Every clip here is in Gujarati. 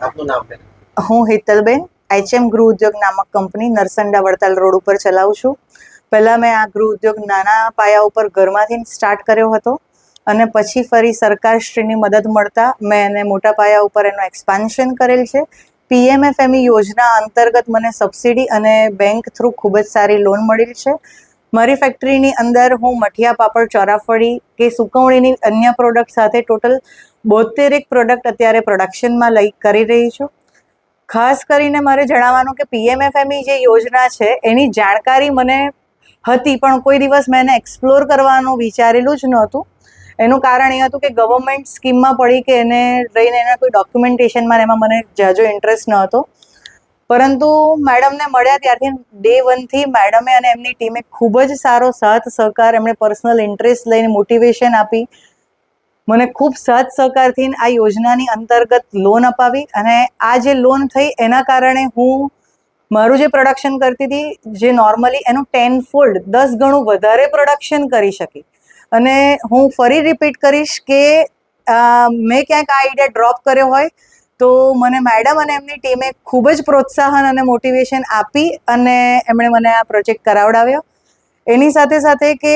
આપનું નામ બેન? હું હેતલબેન, એચએમ ગૃહ ઉદ્યોગ નામક કંપની નરસંડા વડતાલ રોડ ઉપર ચલાવું છું. પહેલાં મેં આ ગૃહ ઉદ્યોગ નાના પાયા ઉપર ઘરમાંથી સ્ટાર્ટ કર્યો હતો અને પછી ફરી સરકારશ્રીની મદદ મળતા મેં એને મોટા પાયા ઉપર એનું એક્સપાન્શન કરેલ છે. પીએમએફએમઈ E યોજના અંતર્ગત મને સબસિડી અને બેંક થ્રુ ખૂબ જ સારી લોન મળેલ છે. મારી ફેક્ટરીની અંદર હું મઠિયા પાપડ, ચોરાફળી કે સુકવણીની અન્ય પ્રોડક્ટ સાથે ટોટલ બોતેરેક પ્રોડક્ટ અત્યારે પ્રોડક્શનમાં લઈ કરી રહી છું. ખાસ કરીને મારે જણાવવાનું કે પીએમએફએમઈ E જે યોજના છે, એની જાણકારી મને હતી, પણ કોઈ દિવસ મેં એને એક્સપ્લોર કરવાનું વિચારેલું જ નહોતું. એનું કારણ એ હતું કે ગવર્મેન્ટ સ્કીમમાં પડી કે એને લઈને એના કોઈ ડોક્યુમેન્ટેશનમાં એમાં મને જાજો ઇન્ટરેસ્ટ ન હતો પરંતુ મેડમને મળ્યા ત્યારથી ડે વનથી મેડમે અને એમની ટીમે ખૂબ જ સારો સાથ સહકાર, એમણે પર્સનલ ઇન્ટરેસ્ટ લઈને મોટિવેશન આપી. મને ખૂબ સહજ સહકારથી આ યોજનાની અંતર્ગત લોન અપાવી અને આ જે લોન થઈ એના કારણે હું મારું જે પ્રોડક્શન કરતી હતી, જે નોર્મલી એનું ટેન ફોલ્ડ દસ ગણું વધારે પ્રોડક્શન કરી શકી. અને હું ફરી રિપીટ કરીશ કે મેં ક્યાંક આ આઈડિયા ડ્રોપ કર્યો હોય તો મને મેડમ અને એમની ટીમે ખૂબ જ પ્રોત્સાહન અને મોટિવેશન આપી અને એમણે મને આ પ્રોજેક્ટ કરાવડાવ્યો. એની સાથે સાથે કે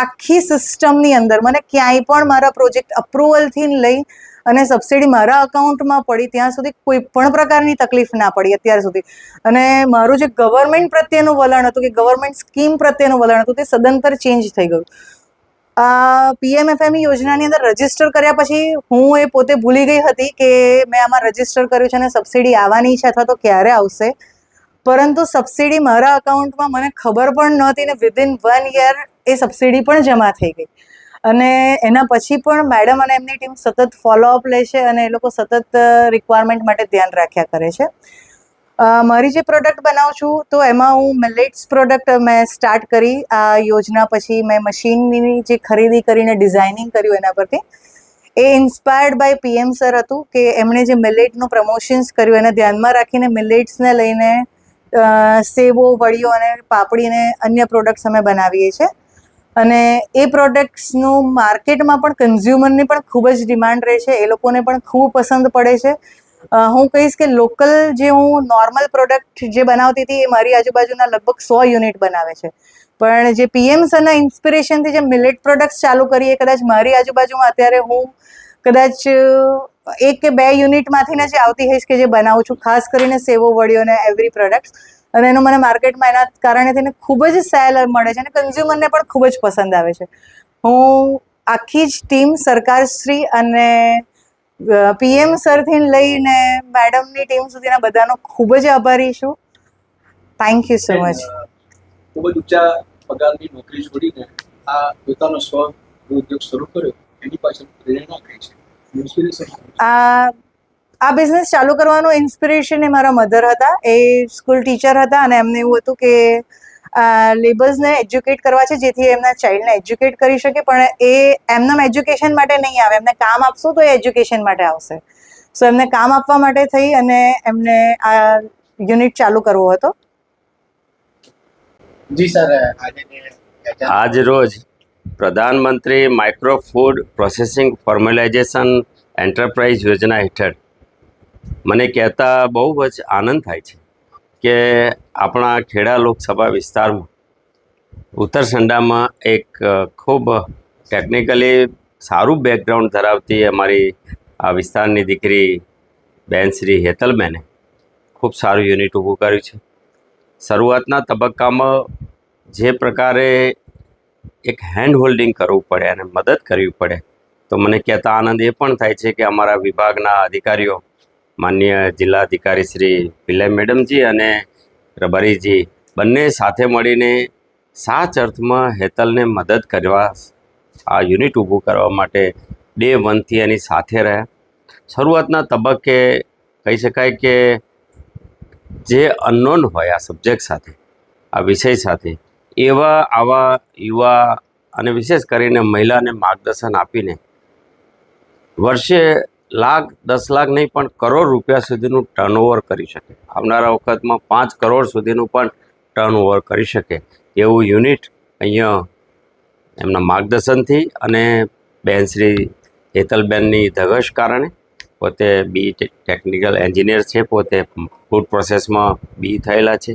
આખી સિસ્ટમની અંદર મને ક્યાંય પણ મારા પ્રોજેક્ટ અપ્રુવલથી લઈ અને સબસિડી મારા અકાઉન્ટમાં પડી ત્યાં સુધી કોઈ પણ પ્રકારની તકલીફ ના પડી અત્યાર સુધી. અને મારું જે ગવર્મેન્ટ પ્રત્યેનું વલણ હતું કે ગવર્મેન્ટ સ્કીમ પ્રત્યેનું વલણ હતું તે સદંતર ચેન્જ થઈ ગયું. આ પીએમએફએમઈ યોજનાની અંદર રજિસ્ટર કર્યા પછી હું એ પોતે ભૂલી ગઈ હતી કે મેં આમાં રજિસ્ટર કર્યું છે અને સબસિડી આવવાની છે અથવા તો ક્યારે આવશે. પરંતુ સબસિડી મારા અકાઉન્ટમાં મને ખબર પણ નહોતી ને વિધિન વન યર એ સબસિડી પણ જમા થઈ ગઈ. અને એના પછી પણ મેડમ અને એમની ટીમ સતત ફોલોઅપ લે છે અને એ લોકો સતત રિક્વાયરમેન્ટ માટે ધ્યાન રાખ્યા કરે છે. મારી જે પ્રોડક્ટ બનાવું છું તો એમાં હું મિલેટ્સ પ્રોડક્ટ મેં સ્ટાર્ટ કરી. આ યોજના પછી મેં મશીનની જે ખરીદી કરીને ડિઝાઇનિંગ કર્યું એના પરથી. એ ઇન્સ્પાયર્ડ બાય પીએમ સર હતું કે એમણે જે મિલેટનું પ્રમોશન્સ કર્યું એને ધ્યાનમાં રાખીને મિલેટ્સને લઈને સેવો, વડીઓ અને પાપડીને અન્ય પ્રોડક્ટ્સ અમે બનાવીએ છીએ. અને એ પ્રોડક્ટ્સનું માર્કેટમાં પણ કન્ઝ્યુમરની પણ ખૂબ જ ડિમાન્ડ રહે છે. એ લોકોને પણ ખૂબ પસંદ પડે છે. હું કહીશ કે લોકલ જે હું નોર્મલ પ્રોડક્ટ જે બનાવતી હતી એ મારી આજુબાજુના લગભગ સો યુનિટ બનાવે છે. પણ જે પીએમસના ઇન્સ્પિરેશનથી જે મિલેટ પ્રોડક્ટ્સ ચાલુ કરીએ, કદાચ મારી આજુબાજુમાં અત્યારે હું કદાચ એક કે બે યુનિટમાંથી જે આવતી હઈશ કે જે બનાવું છું, ખાસ કરીને સેવો વડીઓ અને એવરી પ્રોડક્ટ્સ અને એનું મને માર્કેટમાં એના કારણે તેને ખૂબ જ સેલ મળે છે અને કન્ઝ્યુમરને પણ ખૂબ જ પસંદ આવે છે. હું આખી જ ટીમ સરકારશ્રી અને પીએમ સરથી લઈને મેડમની ટીમ સુધીના બધાનો ખૂબ જ આભારી છું. થેન્ક યુ સો મચ ખૂબ જ ઊંચા પગારની નોકરી છોડીને આ પોતાનો સ્વ ઉદ્યોગ શરૂ કર્યો, એની પાછળ પ્રેરણા કઈ છે? આ આ બિઝનેસ ચાલુ કરવાનું ઇન્સ્પિરેશન એ મારા મધર હતા. એ સ્કૂલ ટીચર હતા અને એમને એવું હતું કે લેબર્સને એજ્યુકેટ કરવા છે જેથી એમના ચાઇલ્ડને એજ્યુકેટ કરી શકે પણ એ એમનામ એજ્યુકેશન માટે નહીં આવે. એમને કામ આપશો તો એ એજ્યુકેશન માટે આવશે. સો એમને કામ આપવા માટે થઈ અને એમને આ યુનિટ ચાલુ કરવો હતો. જી સર આજે આજ રોજ પ્રધાનમંત્રી micro food processing formalisation enterprise યોજના હેઠળ મને કહેતા બહુ જ આનંદ થાય છે કે આપણા ખેડા લોકસભા વિસ્તારમાં ઉત્તરસંડામાં એક ખૂબ ટેકનિકલી સારું બેકગ્રાઉન્ડ ધરાવતી અમારી આ વિસ્તારની દીકરી બેન શ્રી હેતલબેને ખૂબ સારું યુનિટ ઊભું કર્યું છે. શરૂઆતના તબક્કામાં જે પ્રકારે એક હેન્ડ હોલ્ડિંગ કરવું પડે અને મદદ કરવી પડે. તો મને કહેતા આનંદ એ પણ થાય છે કે અમારા વિભાગના અધિકારીઓ, માન્ય જિલ્લા અધિકારી શ્રી વિલય મેડમજી અને રબારીજી બંને સાથે મળીને સાચ અર્થમાં હેતલને મદદ કરવા, આ યુનિટ ઊભું કરવા માટે ડે વનથી એની સાથે રહ્યા. શરૂઆતના તબક્કે કહી શકાય કે જે અનનોન હોય આ સબ્જેક્ટ સાથે, આ વિષય સાથે એવા, આવા, યુવા અને વિશેષ કરીને મહિલાને માર્ગદર્શન આપીને વર્ષે લાખ, દસ લાખ નહીં, પણ કરોડ રૂપિયા સુધીનું ટર્નઓવર કરી શકે. આવનારા વખતમાં પાંચ કરોડ સુધીનું પણ ટર્નઓવર કરી શકે. એવું યુનિટ અહીંયા એમના માર્ગદર્શનથી અને બેન શ્રી હેતલબેનની ધગશ કારણે પોતે બી ટેકનિકલ એન્જિનિયર છે, પોતે ફૂડ પ્રોસેસમાં બી થયેલા છે.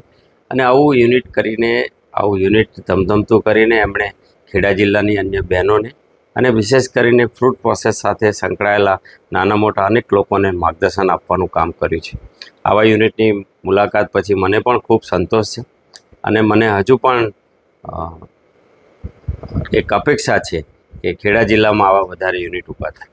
અને આવું યુનિટ કરીને આવું યુનિટ ધમધમતું કરીને એમણે ખેડા જિલ્લાની અન્ય બહેનોને અને વિશેષ કરીને ફ્રૂટ પ્રોસેસ સાથે સંકળાયેલા નાના મોટા અનેક લોકોને માર્ગદર્શન આપવાનું કામ કર્યું છે. આવા યુનિટની મુલાકાત પછી મને પણ ખૂબ સંતોષ છે અને મને હજુ પણ એક અપેક્ષા છે કે ખેડા જિલ્લામાં આવા વધારે યુનિટ ઊભા થાય.